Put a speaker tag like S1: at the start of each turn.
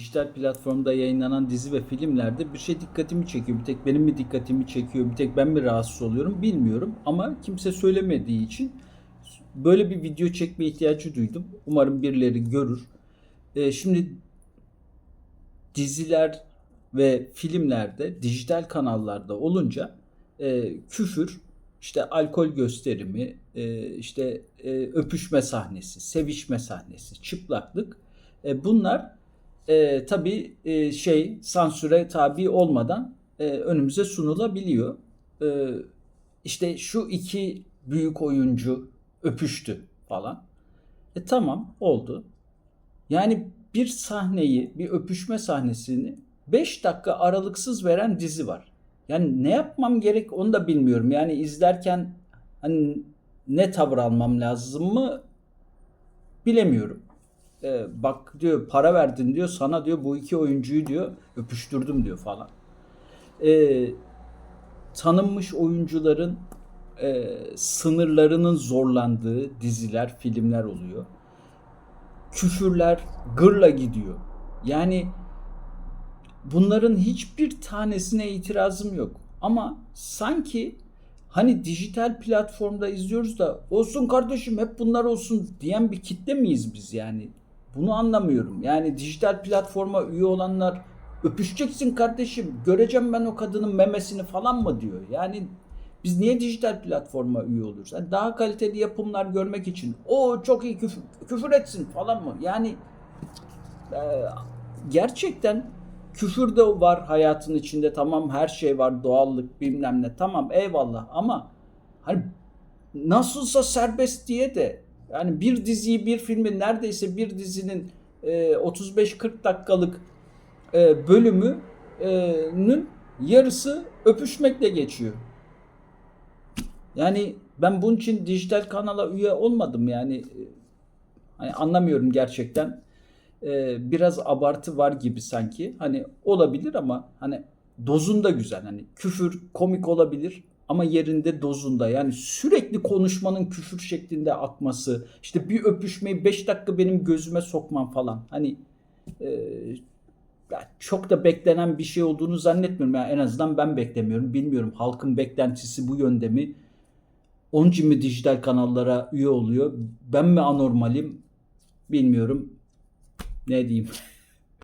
S1: dijital platformda yayınlanan dizi ve filmlerde bir şey dikkatimi çekiyor. Bir tek benim mi dikkatimi çekiyor, bir tek ben mi rahatsız oluyorum bilmiyorum. Ama kimse söylemediği için böyle bir video çekme ihtiyacı duydum. Umarım birileri görür. Ee, şimdi diziler ve filmlerde, dijital kanallarda olunca e, küfür, işte alkol gösterimi, e, işte e, öpüşme sahnesi, sevişme sahnesi, çıplaklık e, bunlar e, tabii e, şey sansüre tabi olmadan e, önümüze sunulabiliyor. E, işte şu iki büyük oyuncu öpüştü falan. E tamam oldu. Yani bir sahneyi, bir öpüşme sahnesini 5 dakika aralıksız veren dizi var. Yani ne yapmam gerek onu da bilmiyorum. Yani izlerken hani ne tavır almam lazım mı bilemiyorum. Ee, bak diyor para verdin diyor sana diyor bu iki oyuncuyu diyor öpüştürdüm diyor falan. Ee, tanınmış oyuncuların e, sınırlarının zorlandığı diziler, filmler oluyor. Küfürler gırla gidiyor. Yani bunların hiçbir tanesine itirazım yok. Ama sanki hani dijital platformda izliyoruz da olsun kardeşim hep bunlar olsun diyen bir kitle miyiz biz yani? Bunu anlamıyorum. Yani dijital platforma üye olanlar öpüşeceksin kardeşim göreceğim ben o kadının memesini falan mı diyor. Yani biz niye dijital platforma üye oluruz? Yani daha kaliteli yapımlar görmek için o çok iyi küfür, küfür etsin falan mı? Yani e, gerçekten küfür de var hayatın içinde tamam her şey var doğallık bilmem ne tamam eyvallah ama hani nasılsa serbest diye de yani bir diziyi bir filmi neredeyse bir dizinin e, 35-40 dakikalık e, bölümünün yarısı öpüşmekle geçiyor. Yani ben bunun için dijital kanala üye olmadım yani. E, Hani anlamıyorum gerçekten. Ee, biraz abartı var gibi sanki. Hani olabilir ama hani dozunda güzel. Hani küfür komik olabilir ama yerinde dozunda. Yani sürekli konuşmanın küfür şeklinde akması. işte bir öpüşmeyi 5 dakika benim gözüme sokmam falan. Hani e, çok da beklenen bir şey olduğunu zannetmiyorum. Yani en azından ben beklemiyorum. Bilmiyorum halkın beklentisi bu yönde mi? Onun için dijital kanallara üye oluyor? Ben mi anormalim? Bilmiyorum. Ne diyeyim?